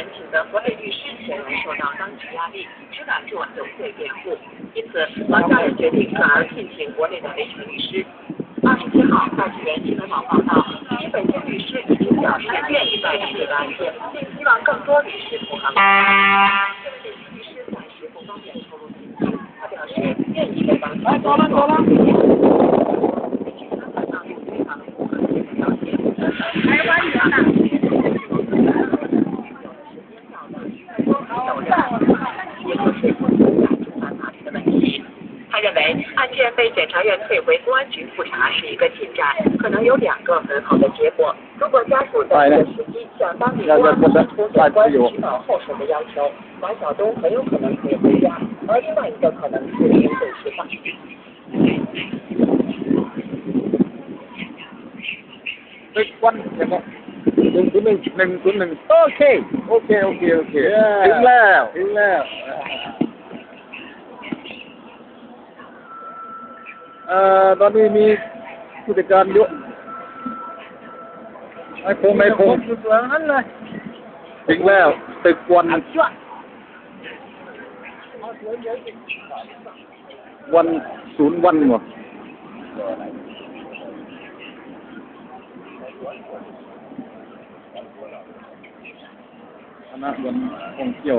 严谨的国内律师显然受到当局压力，只敢做有罪辩护，因此王家人决定转而聘请国内的维权律师。二十七号，大纪元新闻网报道，一名北京律师已经表示愿意代理这个案件，并希望更多律师投行。这位律师暂时不方便透露信息，他表示愿意为王家做工作。根据他在大陆非常符合这个了，斗争。认为案件被检察院退回公安局复查是一个进展，可能有两个很好的结果。如果家属在这个时机想当地公安提出有关取保候审的要求，马晓东很有可能可以回家，而另外一个可能是因被释放。关什么？ หมหนึ่งศูนย์หนึ่งหนึ่งศูนย์หนึ่งโอเค โอเค โอเค โอเค ถึงแล้ว ถึงแล้วเอ่อตอนนี้มีผู้จัดการเยอะไอ้คงไอ้คงนั้นเลย ถึงแล้ว ตึกวัน วันศูนย์วันหมด คณะวันท่องเที่ยว